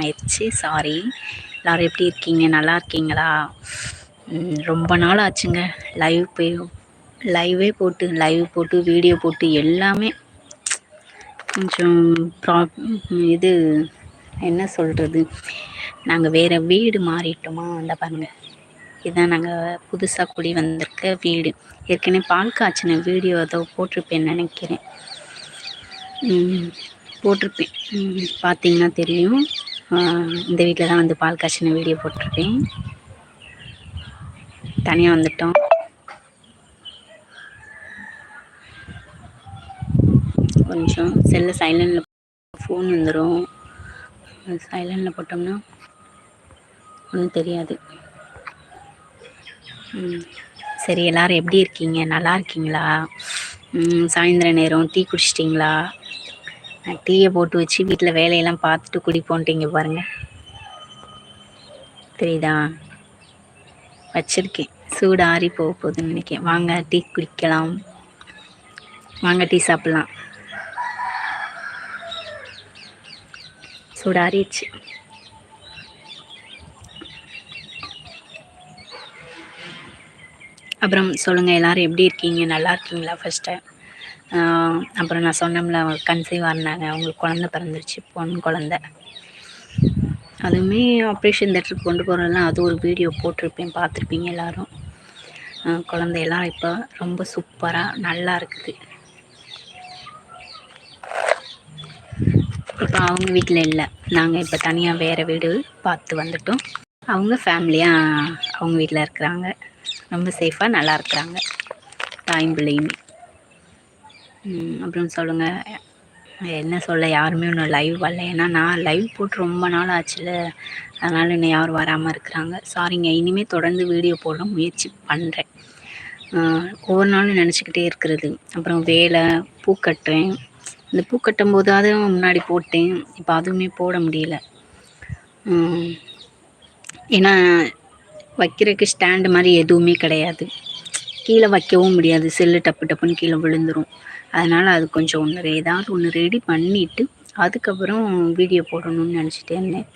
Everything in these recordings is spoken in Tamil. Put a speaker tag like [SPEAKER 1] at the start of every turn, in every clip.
[SPEAKER 1] ஆயிடுச்சு சாரி எல்லோரும் எப்படி இருக்கீங்க நல்லா இருக்கீங்களா ரொம்ப நாள் ஆச்சுங்க லைவ் போய் லைவே போட்டு லைவ் போட்டு வீடியோ போட்டு எல்லாமே கொஞ்சம் ப்ரா இது என்ன சொல்கிறது நாங்கள் வேறு வீடு மாறிட்டோமா அந்த பாருங்கள் இதுதான் நாங்கள் புதுசாக குடி வந்திருக்க வீடு ஏற்கனவே பால் காய்ச்சின வீடியோ ஏதோ போட்டிருப்பேன் நினைக்கிறேன் போட்டிருப்பேன் பார்த்தீங்கன்னா தெரியும் இந்த வீட்டில் தான் வந்து பால் காய்ச்சின வீடியோ போட்டிருக்கேன் தனியாக வந்துட்டோம் கொஞ்சம் செல்ல சைலண்டில் ஃபோன் வந்துடும் சைலண்டில் போட்டோம்னா ஒன்றும் தெரியாது சரி எல்லோரும் எப்படி இருக்கீங்க நல்லா இருக்கீங்களா சாயந்தர நேரம் டீ குடிச்சிட்டிங்களா நான் டீயை போட்டு வச்சு வீட்டில் வேலையெல்லாம் பார்த்துட்டு குடிப்போன்ட்டீங்க பாருங்கள் தெரியுதா வச்சுருக்கேன் சூடு ஆறி போக போகுதுன்னு நினைக்கேன் வாங்க டீ குடிக்கலாம் வாங்க டீ சாப்பிட்லாம் சூடு ஆறிடுச்சு அப்புறம் சொல்லுங்கள் எல்லோரும் எப்படி இருக்கீங்க நல்லா இருக்கீங்களா ஃபஸ்ட்டு அப்புறம் நான் சொன்னோம்ல அவங்க கன்சீவாக இருந்தாங்க அவங்களுக்கு குழந்த பிறந்துருச்சு பொண்ணு குழந்த அதுவுமே ஆப்ரேஷன் தேட்டருக்கு கொண்டு போகிறதெல்லாம் அது ஒரு வீடியோ போட்டிருப்பேன் பார்த்துருப்பீங்க எல்லோரும் குழந்தையெல்லாம் இப்போ ரொம்ப சூப்பராக நல்லா இருக்குது இப்போ அவங்க வீட்டில் இல்லை நாங்கள் இப்போ தனியாக வேறு வீடு பார்த்து வந்துட்டோம் அவங்க ஃபேமிலியாக அவங்க வீட்டில் இருக்கிறாங்க ரொம்ப சேஃபாக நல்லா இருக்கிறாங்க தாயும் பிள்ளையுமே அப்புறம் சொல்லுங்கள் என்ன சொல்ல யாருமே இன்னும் லைவ் வரல ஏன்னா நான் லைவ் போட்டு ரொம்ப நாள் ஆச்சுல அதனால் இன்னும் யாரும் வராமல் இருக்கிறாங்க சாரிங்க இனிமேல் தொடர்ந்து வீடியோ போட முயற்சி பண்ணுறேன் ஒவ்வொரு நாளும் நினச்சிக்கிட்டே இருக்கிறது அப்புறம் வேலை பூ கட்டுறேன் இந்த பூ கட்டும் போதாவது முன்னாடி போட்டேன் இப்போ அதுவுமே போட முடியல ஏன்னா வைக்கிறதுக்கு ஸ்டாண்டு மாதிரி எதுவுமே கிடையாது கீழே வைக்கவும் முடியாது செல்லு டப்பு டப்புன்னு கீழே விழுந்துடும் அதனால் அது கொஞ்சம் ஒன்று ஏதாவது ஒன்று ரெடி பண்ணிவிட்டு அதுக்கப்புறம் வீடியோ போடணும்னு நினச்சிட்டே இருந்தேன்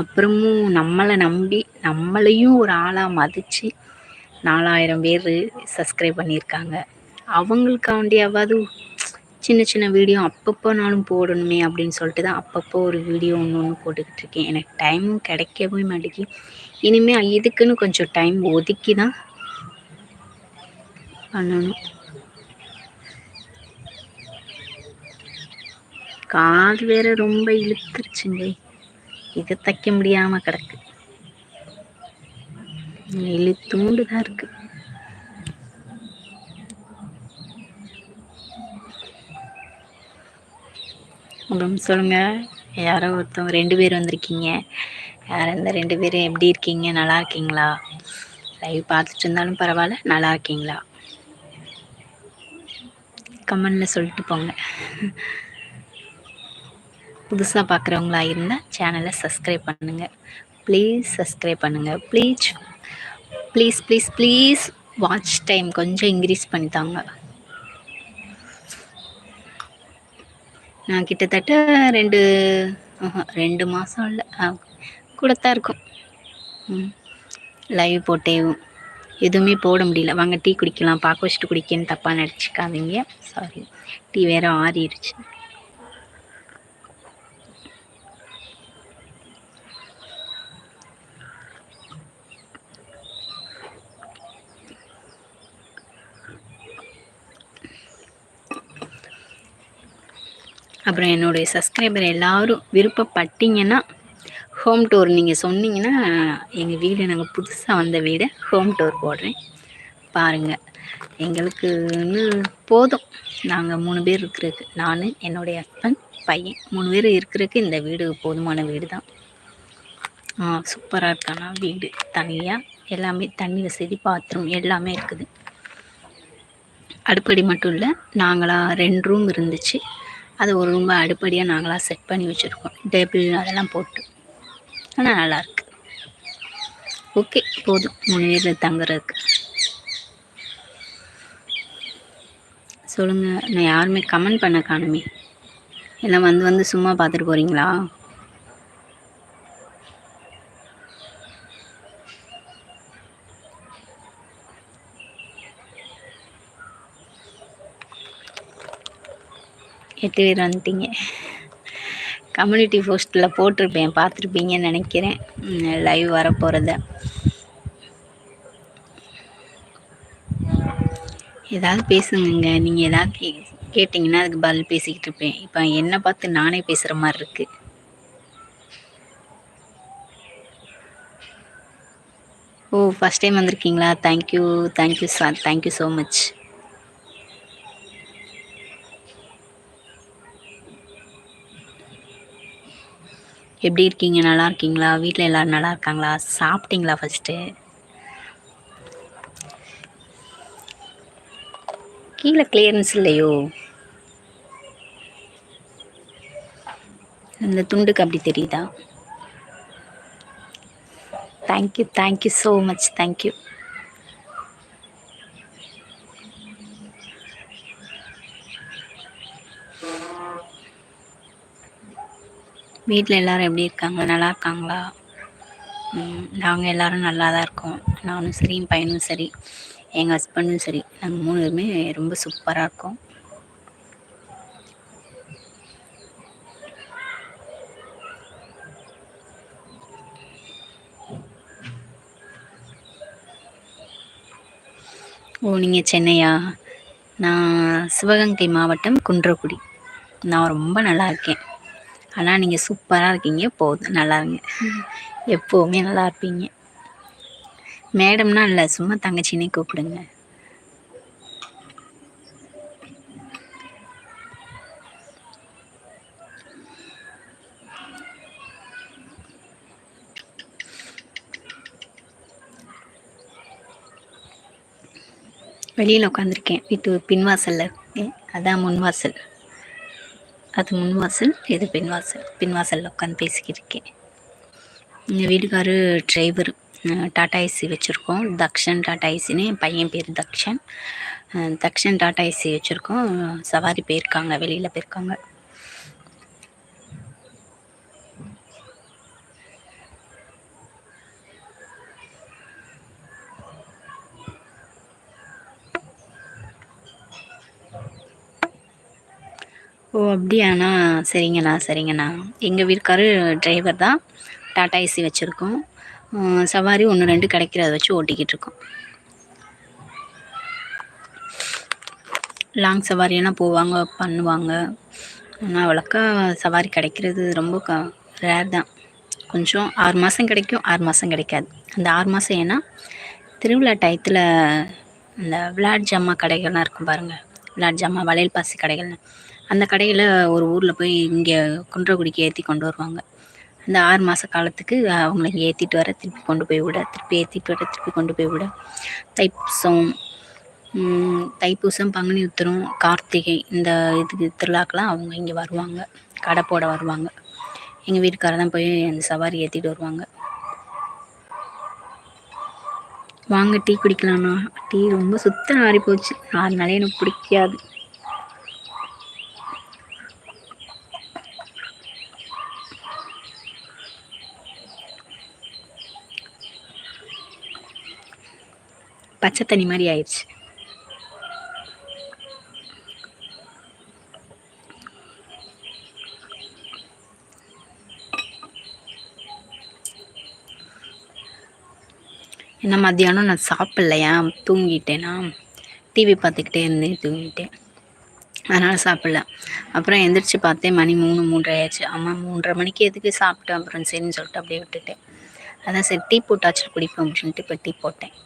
[SPEAKER 1] அப்புறமும் நம்மளை நம்பி நம்மளையும் ஒரு ஆளாக மதித்து நாலாயிரம் பேர் சப்ஸ்கிரைப் பண்ணியிருக்காங்க அவங்களுக்காண்டியாவது சின்ன சின்ன வீடியோ அப்பப்போ நானும் போடணுமே அப்படின்னு சொல்லிட்டு தான் அப்பப்போ ஒரு வீடியோ ஒன்று ஒன்று போட்டுக்கிட்டு இருக்கேன் எனக்கு டைமும் கிடைக்கவே மாட்டேங்கி இனிமேல் இதுக்குன்னு கொஞ்சம் டைம் ஒதுக்கி தான் பண்ணணும் கால் வேற ரொம்ப இழுத்துருச்சுங்க இது தைக்க முடியாம கிடக்கு இழுத்துண்டுதான் இருக்கு உடம்பு சொல்லுங்க யாரோ ஒருத்தவங்க ரெண்டு பேர் வந்திருக்கீங்க யார இந்த ரெண்டு பேரும் எப்படி இருக்கீங்க நல்லா இருக்கீங்களா லைவ் பார்த்துட்டு இருந்தாலும் பரவாயில்ல நல்லா இருக்கீங்களா கமெண்ட்ல சொல்லிட்டு போங்க புதுசாக பார்க்குறவங்களா இருந்தால் சேனலை சப்ஸ்கிரைப் பண்ணுங்கள் ப்ளீஸ் சப்ஸ்கிரைப் பண்ணுங்கள் please please please please watch time கொஞ்சம் இன்க்ரீஸ் பண்ணித்தாங்க நான் கிட்டத்தட்ட ரெண்டு ரெண்டு மாதம் இல்லை கூட தான் இருக்கும் லைவ் போட்டே எதுவுமே போட முடியல வாங்க டீ குடிக்கலாம் பார்க்க வச்சுட்டு குடிக்கன்னு தப்பாக நினச்சிக்காதீங்க சாரி டீ வேறு ஆறிடுச்சு அப்புறம் என்னுடைய சப்ஸ்கிரைபர் எல்லோரும் விருப்பப்பட்டீங்கன்னா ஹோம் டூர் நீங்கள் சொன்னீங்கன்னா எங்கள் வீடு நாங்கள் புதுசாக வந்த வீடு ஹோம் டூர் போடுறேன் பாருங்கள் எங்களுக்கு போதும் நாங்கள் மூணு பேர் இருக்கிறதுக்கு நான் என்னுடைய ஹஸ்பண்ட் பையன் மூணு பேர் இருக்கிறதுக்கு இந்த வீடு போதுமான வீடு தான் சூப்பராக இருக்கானா வீடு தனியாக எல்லாமே தண்ணி வசதி பாத்ரூம் எல்லாமே இருக்குது அடுப்படி மட்டும் இல்லை நாங்களாக ரெண்டு ரூம் இருந்துச்சு அது ஒரு ரொம்ப அடிப்படியாக நாங்களாக செட் பண்ணி வச்சுருக்கோம் டேபிள் அதெல்லாம் போட்டு ஆனால் நல்லாயிருக்கு ஓகே போதும் மூணு பேர் தங்குறதுக்கு சொல்லுங்கள் நான் யாருமே கமெண்ட் பண்ண காணுமே எல்லாம் வந்து வந்து சும்மா பார்த்துட்டு போகிறீங்களா எட்டு பேர் வந்துட்டீங்க கம்யூனிட்டி போஸ்ட்டில் போட்டிருப்பேன் பார்த்துருப்பீங்கன்னு நினைக்கிறேன் லைவ் வரப்போகிறத ஏதாவது பேசுங்க நீங்கள் ஏதாவது கே கேட்டிங்கன்னா அதுக்கு பதில் பேசிக்கிட்டு இருப்பேன் இப்போ என்னை பார்த்து நானே பேசுகிற மாதிரி இருக்குது ஓ ஃபஸ்ட் டைம் வந்திருக்கீங்களா thank you thank you sir thank you so much எப்படி இருக்கீங்க நல்லா இருக்கீங்களா வீட்டில் எல்லோரும் நல்லா இருக்காங்களா சாப்பிட்டீங்களா ஃபஸ்ட்டு கீழே கிளியரன்ஸ் இல்லையோ இந்த துண்டுக்கு அப்படி தெரியுதா thank you thank you so much thank you வீட்டில் எல்லோரும் எப்படி இருக்காங்க நல்லா இருக்காங்களா நாங்கள் எல்லோரும் நல்லா தான் இருக்கோம் நானும் சரி என் பையனும் சரி எங்கள் ஹஸ்பண்டும் சரி நாங்கள் மூணு பேருமே ரொம்ப சூப்பராக இருக்கோம் ஓ நீங்கள் சென்னையா நான் சிவகங்கை மாவட்டம் குன்றக்குடி நான் ரொம்ப நல்லா இருக்கேன் ஆனால் நீங்கள் சூப்பராக இருக்கீங்க போதும் நல்லா இருங்க எப்போவுமே நல்லா இருப்பீங்க மேடம்னா இல்லை சும்மா தங்கச்சினே கூப்பிடுங்க வெளியில் உட்காந்துருக்கேன் வீட்டு பின்வாசலில் இருக்கேன் அதான் முன்வாசல் அது முன் வாசல் இது பின் வாசல் பின் வாசலில் உட்காந்து பேசிக்கிட்டு இருக்கேன் எங்கள் வீட்டுக்காரு டிரைவர் டாடா ஏசி வச்சுருக்கோம் தக்ஷன் டாடா ஏசின்னு பையன் பேர் தக்ஷன் தக்ஷன் டாடா ஏசி வச்சுருக்கோம் சவாரி போயிருக்காங்க வெளியில் போயிருக்காங்க ஓ அப்படியாண்ணா சரிங்கண்ணா சரிங்கண்ணா எங்கள் வீட்டுக்காரு டிரைவர் தான் டாட்டா ஏசி வச்சுருக்கோம் சவாரி ஒன்று ரெண்டு கிடைக்கிறத வச்சு ஓட்டிக்கிட்டு இருக்கோம் லாங் சவாரியெல்லாம் போவாங்க பண்ணுவாங்க ஆனால் வழக்கா சவாரி கிடைக்கிறது ரொம்ப க ரேர் தான் கொஞ்சம் ஆறு மாதம் கிடைக்கும் ஆறு மாதம் கிடைக்காது அந்த ஆறு மாதம் ஏன்னா திருவிழா டயத்தில் இந்த விளாட் ஜாமா கடைகள்லாம் இருக்கும் பாருங்கள் விளாட் ஜாமா வளையல் பாசி கடைகள்லாம் அந்த கடையில் ஒரு ஊரில் போய் இங்கே குன்றக்குடிக்கு ஏற்றி கொண்டு வருவாங்க அந்த ஆறு மாத காலத்துக்கு அவங்கள இங்கே ஏற்றிட்டு வர திருப்பி கொண்டு போய் விட திருப்பி ஏற்றிட்டு வர திருப்பி கொண்டு போய் விட தைப்பூசம் தைப்பூசம் பங்குனி உத்திரம் கார்த்திகை இந்த இதுக்கு திருவிழாக்கெலாம் அவங்க இங்கே வருவாங்க கடை போட வருவாங்க எங்கள் வீட்டுக்கார தான் போய் அந்த சவாரி ஏற்றிட்டு வருவாங்க வாங்க டீ குடிக்கலாம்ண்ணா டீ ரொம்ப சுத்தம் ஆறி போச்சு அதனால எனக்கு பிடிக்காது பச்சை தண்ணி மாதிரி ஆயிடுச்சு என்ன மத்தியானம் நான் சாப்பிட்லையா தூங்கிட்டேனா டிவி பார்த்துக்கிட்டே இருந்தேன் தூங்கிட்டேன் அதனால் சாப்பிடல அப்புறம் எந்திரிச்சு பார்த்தேன் மணி மூணு மூன்றரை ஆயிடுச்சு ஆமாம் மூன்றரை மணிக்கு எதுக்கு சாப்பிட்டேன் அப்புறம் சரின்னு சொல்லிட்டு அப்படியே விட்டுட்டேன் அதான் சரி டீ போட்டாச்சும் குடிப்போம் அப்படின்ட்டு இப்போ டீ போட்டேன்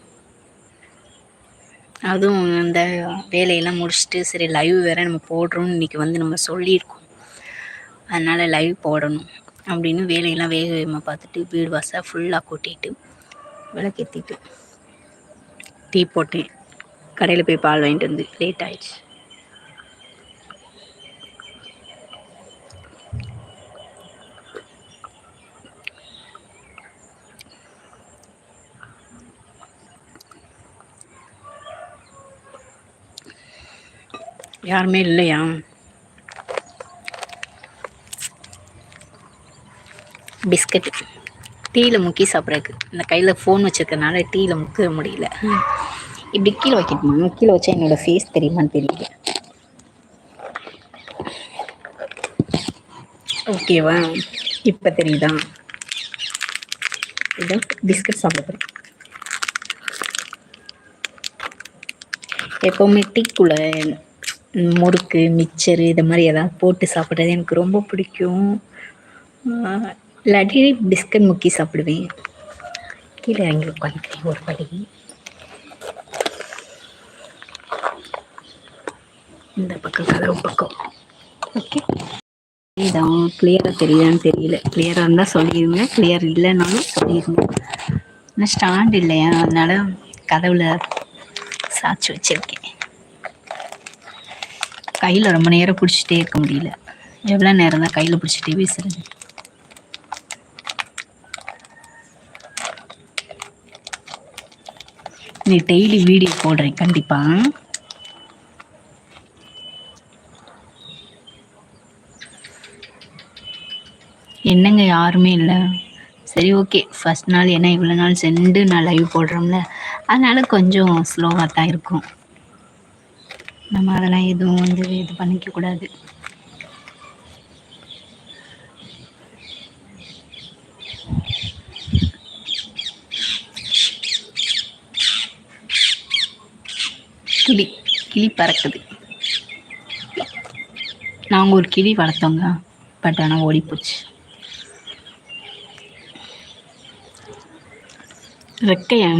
[SPEAKER 1] அதுவும் அந்த வேலையெல்லாம் முடிச்சுட்டு சரி லைவ் வேறு நம்ம போடுறோம்னு இன்றைக்கி வந்து நம்ம சொல்லியிருக்கோம் அதனால் லைவ் போடணும் அப்படின்னு வேலையெல்லாம் வேக வேகமாக பார்த்துட்டு வீடு வாசாக ஃபுல்லாக கொட்டிட்டு விளக்கேற்றிட்டு டீ போட்டேன் கடையில் போய் பால் வாங்கிட்டு வந்து லேட் ஆயிடுச்சு யாருமே இல்லையா பிஸ்கட் டீயில் முக்கி சாப்பிட்றதுக்கு இந்த கையில் ஃபோன் வச்சுருக்கனால டீயில் முக்க முடியல இப்படி கீழே வைக்கணுமா கீழே வச்சா என்னோடய ஃபேஸ் தெரியுமான்னு தெரியல ஓகேவா இப்போ தெரியுதா இதோ பிஸ்கட் சாப்பிட்றேன் எப்போவுமே டீக்குள்ளே முறுக்கு மிக்சர் இது மாதிரி எதாவது போட்டு சாப்பிட்றது எனக்கு ரொம்ப பிடிக்கும் லடி பிஸ்கட் முக்கி சாப்பிடுவேன் கீழே இறங்கி உட்காந்துக்கிறேன் ஒரு படி இந்த பக்கம் கதவு பக்கம் ஓகே இதான் கிளியராக தெரியலான்னு தெரியல கிளியராக இருந்தால் சொல்லிடுங்க கிளியர் இல்லைனாலும் சொல்லிடுங்க ஆனால் ஸ்டாண்ட் இல்லையா அதனால் கதவில் சாட்சி வச்சுருக்கேன் கையில் ரொம்ப நேரம் பிடிச்சிட்டே இருக்க முடியல எவ்வளோ நேரம் தான் கையில் பிடிச்சிட்டே பேசுறது நீ டெய்லி வீடியோ போடுறேன் கண்டிப்பாக என்னங்க யாருமே இல்லை சரி ஓகே ஃபஸ்ட் நாள் ஏன்னா இவ்வளோ நாள் சென்று நான் லைவ் போடுறோம்ல அதனால கொஞ்சம் ஸ்லோவாக தான் இருக்கும் நம்ம அதெல்லாம் எதுவும் வந்து இது பண்ணிக்கக்கூடாது கிளி கிளி பறக்குது நாங்கள் ஒரு கிளி வளர்த்தோங்க பட் ஆனால் ஓடிப்போச்சு ரெக்கையை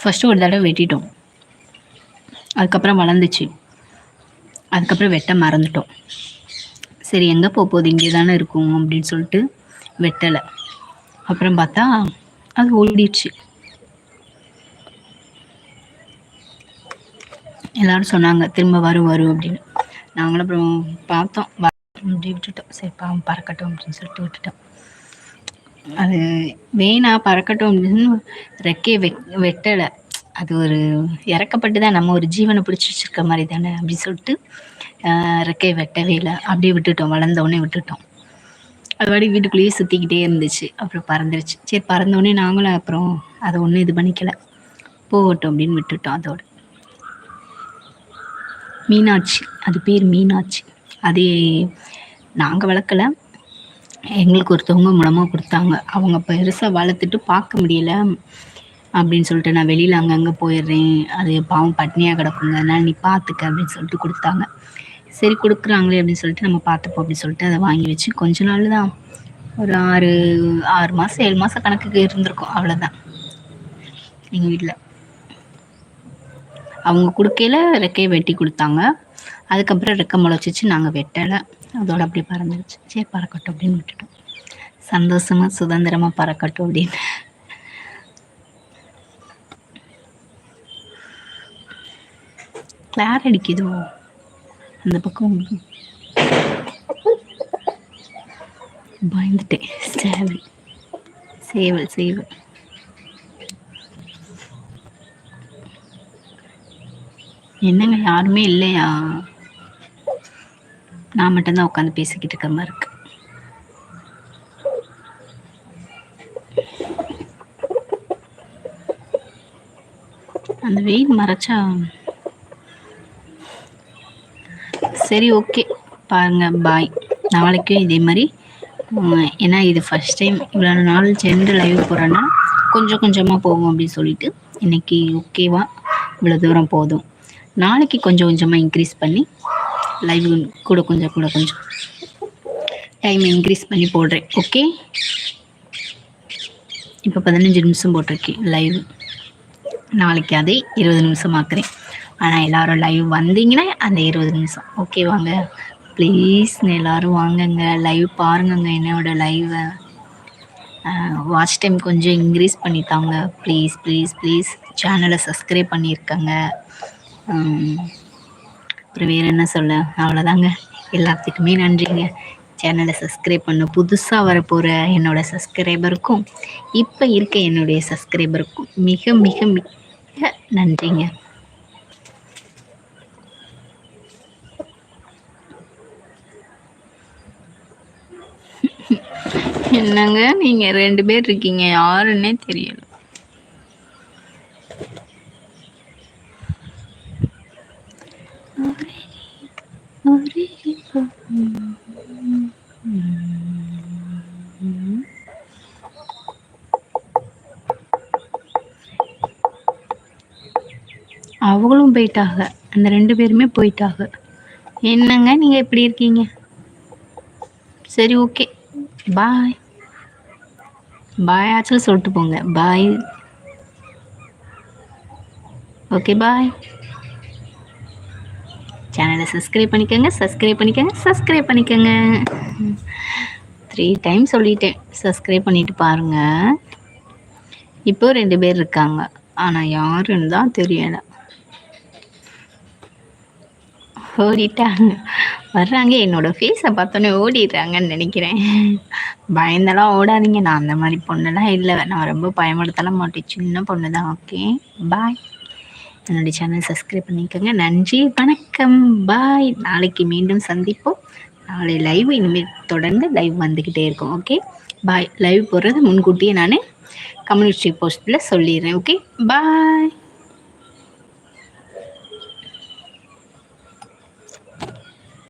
[SPEAKER 1] ஃபஸ்ட்டு ஒரு தடவை வெட்டிட்டோம் அதுக்கப்புறம் வளர்ந்துச்சு அதுக்கப்புறம் வெட்ட மறந்துட்டோம் சரி எங்கே போக போகுது இங்கே தானே இருக்கும் அப்படின்னு சொல்லிட்டு வெட்டலை அப்புறம் பார்த்தா அது ஓடிடுச்சு எல்லாரும் சொன்னாங்க திரும்ப வரும் வரும் அப்படின்னு நாங்களும் அப்புறம் பார்த்தோம் அப்படி விட்டுட்டோம் சரி பாவம் பறக்கட்டும் அப்படின்னு சொல்லிட்டு விட்டுட்டோம் அது வேணா பறக்கட்டும் அப்படின்னு ரெக்கையை வெ வெட்டலை அது ஒரு இறக்கப்பட்டு தான் நம்ம ஒரு ஜீவனை பிடிச்சி வச்சிருக்க மாதிரி தானே அப்படின்னு சொல்லிட்டு ரெக்கை வெட்டவே இல்லை அப்படியே விட்டுட்டோம் வளர்ந்தவுடனே விட்டுட்டோம் அது வாடி வீட்டுக்குள்ளேயே சுற்றிக்கிட்டே இருந்துச்சு அப்புறம் பறந்துருச்சு சரி பறந்தோடனே நாங்களும் அப்புறம் அதை ஒன்றும் இது பண்ணிக்கல போகட்டும் அப்படின்னு விட்டுட்டோம் அதோடு மீனாட்சி அது பேர் மீனாட்சி அது நாங்கள் வளர்க்கலை எங்களுக்கு ஒருத்தவங்க மூலமாக கொடுத்தாங்க அவங்க பெருசாக வளர்த்துட்டு பார்க்க முடியல அப்படின்னு சொல்லிட்டு நான் வெளியில் அங்கங்கே போயிடுறேன் அது பாவம் பட்னியாக கிடக்குங்க அதனால் நீ பார்த்துக்க அப்படின்னு சொல்லிட்டு கொடுத்தாங்க சரி கொடுக்குறாங்களே அப்படின்னு சொல்லிட்டு நம்ம பார்த்துப்போம் அப்படின்னு சொல்லிட்டு அதை வாங்கி வச்சு கொஞ்ச நாள் தான் ஒரு ஆறு ஆறு மாதம் ஏழு மாதம் கணக்குக்கு இருந்திருக்கும் அவ்வளோதான் எங்கள் வீட்டில் அவங்க கொடுக்கையில் ரெக்கையை வெட்டி கொடுத்தாங்க அதுக்கப்புறம் ரெக்கை முளைச்சிச்சு நாங்கள் வெட்டலை அதோட அப்படியே பறந்துருச்சு சரி பறக்கட்டும் அப்படின்னு விட்டுட்டோம் சந்தோஷமாக சுதந்திரமாக பறக்கட்டும் அப்படின்னு கிளார் அடிக்குதோ அந்த பக்கம் உங்களுக்கு பயந்துட்டேன் சேவல் சேவல் சேவல் என்னங்க யாருமே இல்லையா நான் மட்டும்தான் உட்காந்து பேசிக்கிட்டு இருக்க மாதிரி இருக்கு அந்த வெயில் மறைச்சா சரி ஓகே பாருங்கள் பாய் நாளைக்கும் இதே மாதிரி ஏன்னா இது ஃபஸ்ட் டைம் இவ்வளோ நாள் சென்று லைவ் போகிறேன்னா கொஞ்சம் கொஞ்சமாக போகும் அப்படின்னு சொல்லிட்டு இன்றைக்கி ஓகேவா இவ்வளோ தூரம் போதும் நாளைக்கு கொஞ்சம் கொஞ்சமாக இன்க்ரீஸ் பண்ணி லைவ் கூட கொஞ்சம் கூட கொஞ்சம் டைம் இன்க்ரீஸ் பண்ணி போடுறேன் ஓகே இப்போ பதினஞ்சு நிமிஷம் போட்டிருக்கேன் லைவ் நாளைக்கு அதை இருபது நிமிஷம் ஆக்குறேன் ஆனால் எல்லோரும் லைவ் வந்தீங்கன்னா அந்த இருபது நிமிஷம் ஓகே வாங்க ப்ளீஸ் எல்லோரும் வாங்குங்க லைவ் பாருங்கங்க என்னோட லைவை வாட்ச் டைம் கொஞ்சம் இன்க்ரீஸ் பண்ணித்தாங்க ப்ளீஸ் ப்ளீஸ் ப்ளீஸ் சேனலை சப்ஸ்கிரைப் பண்ணியிருக்கங்க அப்புறம் வேறு என்ன சொல்ல அவ்வளோதாங்க எல்லாத்துக்குமே நன்றிங்க சேனலை சப்ஸ்கிரைப் பண்ண புதுசாக வரப்போகிற என்னோட சப்ஸ்கிரைபருக்கும் இப்போ இருக்க என்னுடைய சப்ஸ்கிரைபருக்கும் மிக மிக மிக நன்றிங்க என்னங்க நீங்க ரெண்டு பேர் இருக்கீங்க யாருன்னே தெரியல அவங்களும் போயிட்டாங்க அந்த ரெண்டு பேருமே போயிட்டாங்க என்னங்க நீங்க எப்படி இருக்கீங்க சரி ஓகே பாய் பாய் ஆச்சும் சொல்லிட்டு போங்க பாய் ஓகே பாய் சேனலை சப்ஸ்கிரைப் பண்ணிக்கோங்க சப்ஸ்கிரைப் பண்ணிக்கோங்க சப்ஸ்கிரைப் பண்ணிக்கோங்க த்ரீ டைம் சொல்லிட்டேன் சப்ஸ்கிரைப் பண்ணிட்டு பாருங்கள் இப்போ ரெண்டு பேர் இருக்காங்க ஆனால் யாருன்னு தான் தெரியலை ஓடிட்டாங்க வர்றாங்க என்னோட ஃபேஸை பார்த்தோன்னே ஓடிடுறாங்கன்னு நினைக்கிறேன் பயந்தெல்லாம் ஓடாதீங்க நான் அந்த மாதிரி பொண்ணுலாம் இல்லை நான் ரொம்ப பயமுடுத்தலாம் மாட்டேன் சின்ன பொண்ணு தான் ஓகே பாய் என்னுடைய சேனல் சப்ஸ்கிரைப் பண்ணிக்கோங்க நன்றி வணக்கம் பாய் நாளைக்கு மீண்டும் சந்திப்போம் நாளை லைவ் இனிமேல் தொடர்ந்து லைவ் வந்துக்கிட்டே இருக்கும் ஓகே பாய் லைவ் போடுறது முன்கூட்டியே நான் கம்யூனிஸ்ட் போஸ்ட்டில் சொல்லிடுறேன் ஓகே பாய்